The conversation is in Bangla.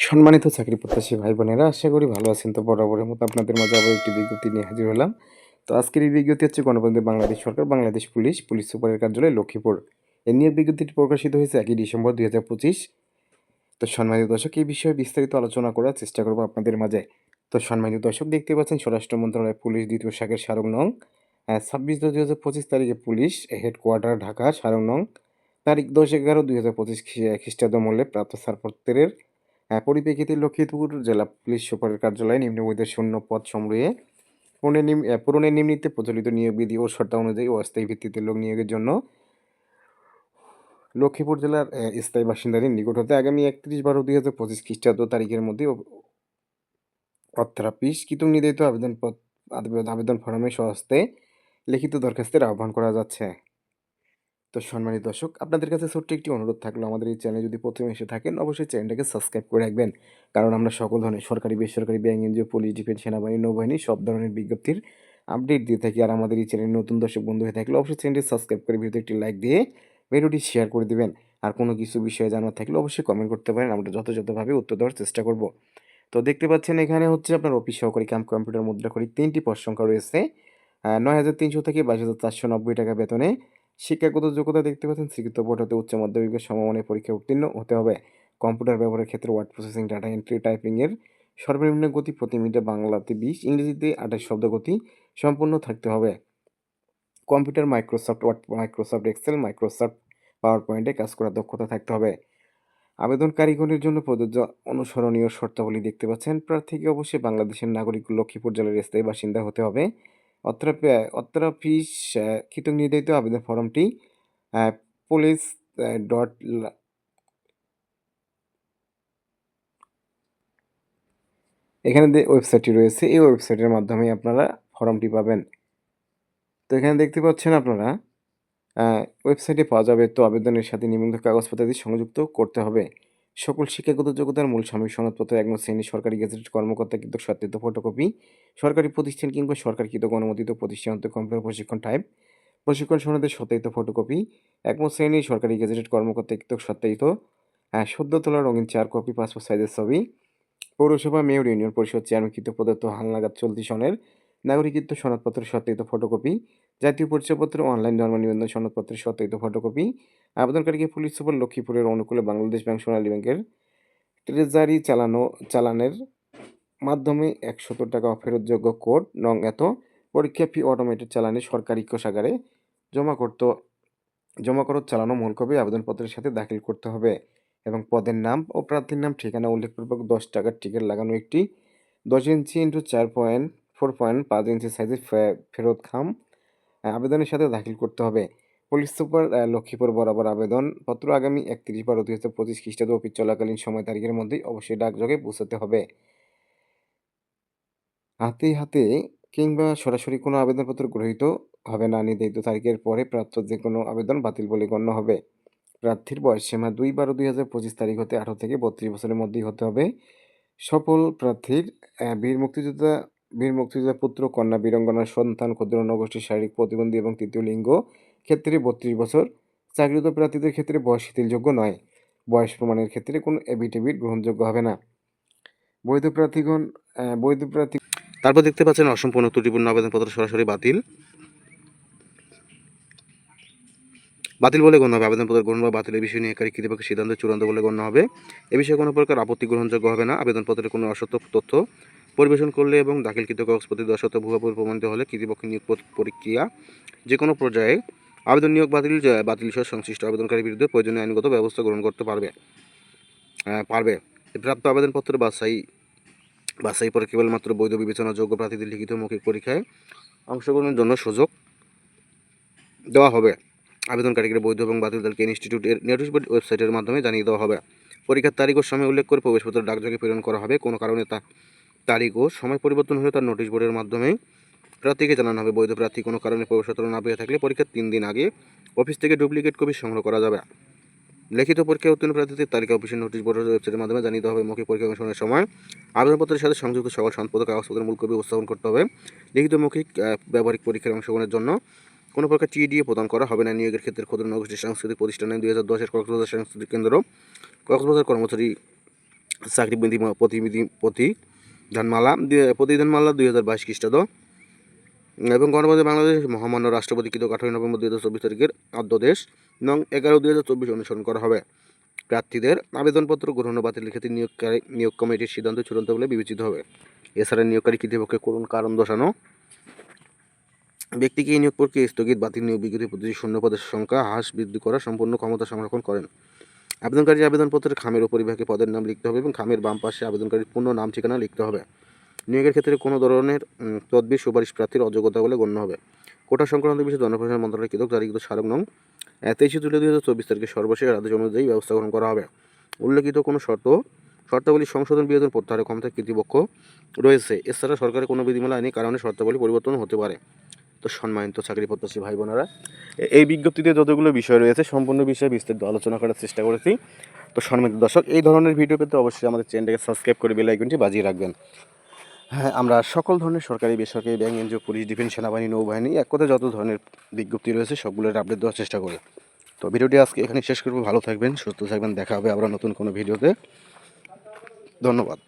সম্মানিত চাকরি প্রত্যাশী ভাই বোনেরা, আশা করি ভালো আছেন। তো বরাবরের মতো আপনাদের মাঝে আবার একটি বিজ্ঞপ্তি নিয়ে হাজির হলাম। তো আজকের এই বিজ্ঞপ্তি হচ্ছে গণপ্রজাতন্ত্রী বাংলাদেশ সরকার, বাংলাদেশ পুলিশ পুলিশ সুপারের কার্যালয় লক্ষ্মীপুর। এ নিয়ে বিজ্ঞপ্তিটি প্রকাশিত হয়েছে একই ডিসেম্বর দুই হাজার পঁচিশ। তো সম্মানিত দর্শক, এই বিষয়ে বিস্তারিত আলোচনা করার চেষ্টা করব আপনাদের মাঝে। তো সম্মানিত দর্শক, দেখতে পাচ্ছেন স্বরাষ্ট্র মন্ত্রণালয় পুলিশ দ্বিতীয় শাখের সারং নং। ছাব্বিশ দশ দুই হাজার পঁচিশ তারিখে পুলিশ হেডকোয়ার্টার ঢাকা সারং নং। তারিখ দশ এগারো দুই হাজার পঁচিশ খ্রিস্টাব্দ মূল্যে প্রাপ্ত ছাড়পত্রের পরিপ্রেক্ষিতে লক্ষ্মীপুর জেলা পুলিশ সুপারের কার্যালয়ে নিম্নবইতে শূন্য পদ সমূহে পূরণের নিম পূরণের নিম্নিতে প্রচলিত নিয়োগ বিধি ও শর্ত অনুযায়ী অস্থায়ী ভিত্তিতে লোক নিয়োগের জন্য লক্ষ্মীপুর জেলার স্থায়ী বাসিন্দাদের নিকট হতে আগামী একত্রিশ বারো দুই হাজার পঁচিশ খ্রিস্টাব্দ তারিখের মধ্যে অর্থাপিস কৃতক নির্ধারিত আবেদন আবেদন ফর্মে সহস্তে লিখিত দরখাস্তের আহ্বান করা যাচ্ছে। তো সম্মানিত দর্শক, আপনাদের কাছে ছোট্ট একটি অনুরোধ থাকল, আমাদের এই চ্যানেলে যদি প্রথমে এসে থাকেন, অবশ্যই চ্যানেলটাকে সাবস্ক্রাইব করে রাখবেন। কারণ আমরা সকল ধরনের সরকারি, বেসরকারি ব্যাংক এনজিও পুলিশ ডিফেন্স সেনাবাহিনী, নৌবাহিনী সব ধরনের বিজ্ঞপ্তির আপডেট দিয়ে থাকি। আর আমাদের এই চ্যানেলে নতুন দর্শক, বন্ধু হয়ে থাকলে অবশ্যই চ্যানেলটি সাবস্ক্রাইব করে ভিডিওতে একটি লাইক দিয়ে ভিডিওটি শেয়ার করে দিবেন। আর কোনো কিছু বিষয়ে জানার থাকলে অবশ্যই কমেন্ট করতে পারেন, আমরা যথাযথভাবে উত্তর দেওয়ার চেষ্টা করব। তো দেখতে পাচ্ছেন, এখানে হচ্ছে আপনার অফিস সহকারী কাম কম্পিউটার মুদ্রা করি তিনটি পদ রয়েছে। নয় হাজার তিনশো থেকে বাইশ হাজার চারশো নব্বই টাকা বেতনে শিক্ষাগত যোগ্যতা দেখতে পাচ্ছেন, স্বীকৃত বোর্ড হতে উচ্চ মাধ্যমিকের সমমানের পরীক্ষায় উত্তীর্ণ হতে হবে। কম্পিউটার ব্যবহারের ক্ষেত্রে ওয়ার্ড প্রসেসিং ডাটা এন্ট্রি টাইপিংয়ের সর্বনিম্ন গতি প্রতি মিনিটে বাংলাতে বিশ, ইংরেজিতে আঠাশ শব্দ গতি সম্পূর্ণ থাকতে হবে। Computer Microsoft Word Microsoft Excel Microsoft power পয়েন্টে কাজ করার দক্ষতা থাকতে হবে। আবেদনকারীগণের জন্য প্রযোজ্য অনুসরণীয় শর্তাবলী দেখতে পাচ্ছেন। প্রার্থীকে অবশ্যই বাংলাদেশের নাগরিক লক্ষ্মীপুর জেলার স্থায়ী বাসিন্দা হতে হবে। অত্র অত্র ফিস কৃতক নির্ধারিত আবেদন ফর্মটি পুলিশ ডট এখানে ওয়েবসাইটটি রয়েছে, এই ওয়েবসাইটের মাধ্যমে আপনারা ফর্মটি পাবেন। তো এখানে দেখতে পাচ্ছেন আপনারা ওয়েবসাইটে পাওয়া যাবে তো আবেদনের সাথে নিবন্ধন কাগজপত্রাদি সংযুক্ত করতে হবে। সকল শিক্ষাগত যোগ্যতার মূল সাময়িক সনদপত্র একমত শ্রেণির সরকারি গেজেটেড কর্মকর্তা কিন্তু সত্যায়িত ফটোকপি সরকারি প্রতিষ্ঠান কিংবা সরকার কৃতক অনুমোদিত প্রতিষ্ঠান হতে কম্পিউটার প্রশিক্ষণ টাইপ প্রশিক্ষণ সনদের সত্যায়িত ফটোকপি একমত শ্রেণির সরকারি গেজেটেড কর্মকর্তা কৃতক সত্যায়িত সদ্য তোলা রঙিন চার কপি পাসপোর্ট সাইজের ছবি, পৌরসভা মেয়র ইউনিয়ন পরিষদ চেয়ারম্যান কৃত প্রদত্ত হালনাগাদ চলতি সনের নাগরিকত্ব সনদপত্রের সত্যায়িত ফটোকপি জাতীয় পরিচয়পত্র অনলাইন জন্ম নিবন্ধন, সনদপত্রের সত্যায়িত ফটোকপি আবেদনকারীকে পুলিশ সুপার লক্ষ্মীপুরের অনুকূলে বাংলাদেশ ব্যাংক, সোনালী ব্যাংকের ট্রেজারি চালানো, চালানের মাধ্যমে একশত টাকা ফেরতযোগ্য কোড নং এত, পরীক্ষা ফি অটোমেটেড চালানে সরকারি কোষাগারে জমা করত জমা করত চালানো মূল কপি আবেদনপত্রের সাথে দাখিল করতে হবে এবং পদের নাম ও প্রার্থীর নাম, ঠিকানা উল্লেখপূর্বক দশ টাকার টিকিট লাগানো একটি, দশ ইঞ্চি ইন্টু চার পয়েন্ট ফোর পয়েন্ট পাঁচ ইঞ্চি সাইজের ফেরত খাম। আবেদনের সাথে দাখিল করতে হবে। পুলিশ সুপার লক্ষ্মীপুর বরাবর আবেদনপত্র আগামী একত্রিশ বারো দুই হাজার পঁচিশ খ্রিস্টাব্দ অফিস চলাকালীন সময় তারিখের মধ্যেই অবশ্যই ডাকযোগে পৌঁছাতে হবে। হাতে হাতে কিংবা সরাসরি কোনো আবেদনপত্র গৃহীত হবে না। নির্ধারিত তারিখের পরে প্রাপ্ত যে কোনো আবেদন বাতিল বলে গণ্য হবে। প্রার্থীর বয়স সীমা দুই বারো দুই হাজার পঁচিশ তারিখ হতে আঠারো থেকে বত্রিশ বছরের মধ্যেই হতে হবে। সফল প্রার্থীর বীর মুক্তিযোদ্ধা বীর মুক্তিযোদ্ধা পুত্র, কন্যা বীরঙ্গনার সন্তান, ক্ষুদ্র নগোষ্ঠীর শারীরিক প্রতিবন্ধী এবং তৃতীয় লিঙ্গ ক্ষেত্রে বত্রিশ বছর। চাকরিরত প্রার্থীদের ক্ষেত্রে বয়স শিথিলযোগ্য নয়। বয়স প্রমাণের ক্ষেত্রে কোনো এভিডেভিট গ্রহণযোগ্য হবে না। বৈধ প্রার্থীগণ বৈধ প্রার্থী তারপর দেখতে পাচ্ছেন অসম্পূর্ণ ত্রুটিপূর্ণ আবেদনপত্র সরাসরি বাতিল। বাতিল বলে গণ্য হবে। আবেদনপত্র গ্রহণ বা বাতিলের বিষয় নিয়ে একারী কৃতপক্ষের সিদ্ধান্ত চূড়ান্ত বলে গণ্য হবে। এ বিষয়ে কোনো প্রকার আপত্তি গ্রহণযোগ্য হবে না। আবেদনপত্রের কোনো অসত্য তথ্য পরিবেশন করলে এবং দাখিলকৃত কাগজপত্রের অসত্য ভুয়াপুর প্রমাণিত হলে কৃতপক্ষের নিয়োগ প্রক্রিয়া যে কোনো পর্যায়ে আবেদন নিয়োগ বাতিল বাতিল সহ সংশ্লিষ্ট আবেদনকারীর বিরুদ্ধে প্রয়োজনীয় আইনগত ব্যবস্থা গ্রহণ করতে পারবে। পারবে। প্রাপ্ত আবেদনপত্র বাছাই বাছাই পরে কেবলমাত্র বৈধ বিবেচনাযোগ্য প্রার্থীদের লিখিত মৌখিক পরীক্ষায় অংশগ্রহণের জন্য সুযোগ দেওয়া হবে। আবেদনকারীকে বৈধ এবং বাতিল দলকে ইনস্টিটিউটের নোটিশ বোর্ড ওয়েবসাইটের মাধ্যমে জানিয়ে দেওয়া হবে। পরীক্ষার তারিখ ও সময় উল্লেখ করে প্রবেশপত্র ডাকযোগে প্রেরণ করা হবে। কোনো কারণে তা তারিখ ও সময় পরিবর্তন হলে তার নোটিশ বোর্ডের মাধ্যমে প্রার্থীকে জানানো হবে। বৈধ প্রার্থী কোনো কারণে প্রবেশপত্র না পেয়ে থাকলে পরীক্ষার তিন দিন আগে অফিস থেকে ডুপ্লিকেট কপি সংগ্রহ করা যাবে। লিখিত পরীক্ষায় উত্তীর্ণ প্রার্থীদের তালিকা অফিসের নোটিশ বোর্ডের ওয়েবসাইটের মাধ্যমে জানিয়ে হবে। মৌখিক পরীক্ষা অংশগ্রহণের সময় আবেদনপত্রের সাথে সংযুক্ত সকল সম্পদ কাগজপত্রের মূল কপি উপস্থাপন করতে হবে। লিখিত মৌখিক ব্যবহারিক পরীক্ষায় অংশগ্রহণের জন্য কোনো প্রকার টিডিএ প্রদান করা হবে না। নিয়োগের ক্ষেত্রে ক্ষুদ্র নগোষ্ঠী সাংস্কৃতিক প্রতিষ্ঠানে দুই হাজার দশের কক্সবাজার সাংস্কৃতিক কেন্দ্র, কক্সবাজার কর্মচারী চাকরি বিধি- প্রতিবিধি প্রতিদানমালা দুই- প্রতিদানমালা দুই হাজার বাইশ খ্রিস্টাব্দ। এবং গণপতি বাংলাদেশ মহামান্য রাষ্ট্রপতি কৃত আঠারোই নভেম্বর দুই হাজার চব্বিশ তারিখের আদ্যদেশ, নং এগারো দুই হাজার চব্বিশ অনুসরণ করা হবে। প্রার্থীদের আবেদনপত্র গ্রহণ ও বাতিলের ক্ষেত্রে নিয়োগকারী নিয়োগ কমিটির সিদ্ধান্ত চূড়ান্ত বলে বিবেচিত হবে। এছাড়া নিয়োগকারী কর্তৃপক্ষে করুণ কারণ দর্শানো। ব্যক্তিকে নিয়োগ প্রক্রিয়া স্থগিত, বাতিল নিয়োগ বিজ্ঞপ্তি পদ্ধতি শূন্য পদের সংখ্যা, হ্রাস বৃদ্ধি করা, সম্পূর্ণ ক্ষমতা সংরক্ষণ করেন। আবেদনকারী আবেদনপত্রের খামের উপরিভাগে পদের নাম লিখতে হবে এবং খামের বাম পাশে আবেদনকারীর পূর্ণ নাম, ঠিকানা লিখতে হবে। নিয়োগের ক্ষেত্রে কোনো ধরনের তদবির, সুপারিশ প্রার্থীর অযোগ্যতা বলে গণ্য হবে। কোটা সংক্রান্ত বিষয়ে জনপ্রশাসন মন্ত্রণালয় কৃতক জারিকৃত স্মারক নং তেইশে জুলাই দুই হাজার চব্বিশ তারিখে সর্বশেষ আদেশ অনুযায়ী ব্যবস্থা গ্রহণ করা হবে। উল্লেখিত কোনো শর্ত, শর্তাবলী সংশোধন বিয়োজন প্রত্যাহারের ক্ষমতা কর্তৃপক্ষ রয়েছে। এছাড়া সরকারের কোনো বিধিমালা আইনি কারণে শর্তাবলী পরিবর্তন হতে পারে। তো সম্মানিত চাকরি প্রত্যাশী ভাই বোনেরা এই বিজ্ঞপ্তিতে যতগুলো বিষয় রয়েছে, সম্পূর্ণ বিষয়ে বিস্তারিত আলোচনা করার চেষ্টা করেছি। তো সম্মানিত দর্শক, এই ধরনের ভিডিও পেতে অবশ্যই আমাদের চ্যানেলটাকে সাবস্ক্রাইব করে বেল আইকনটি বাজিয়ে রাখবেন। হ্যাঁ আমরা সকল ধরনের সরকারি, বেসরকারি, ব্যাংক, এনজিও, পুলিশ, ডিফেন্স, সেনাবাহিনী, নৌবাহিনী, এক কথায় যত ধরনের বিজ্ঞপ্তি রয়েছে, সবগুলোর আপডেট দেওয়ার চেষ্টা করি। তো ভিডিওটি আজকে এখানে শেষ করব। ভালো থাকবেন, সুস্থ থাকবেন। দেখা হবে আবার নতুন কোনো ভিডিওতে। ধন্যবাদ।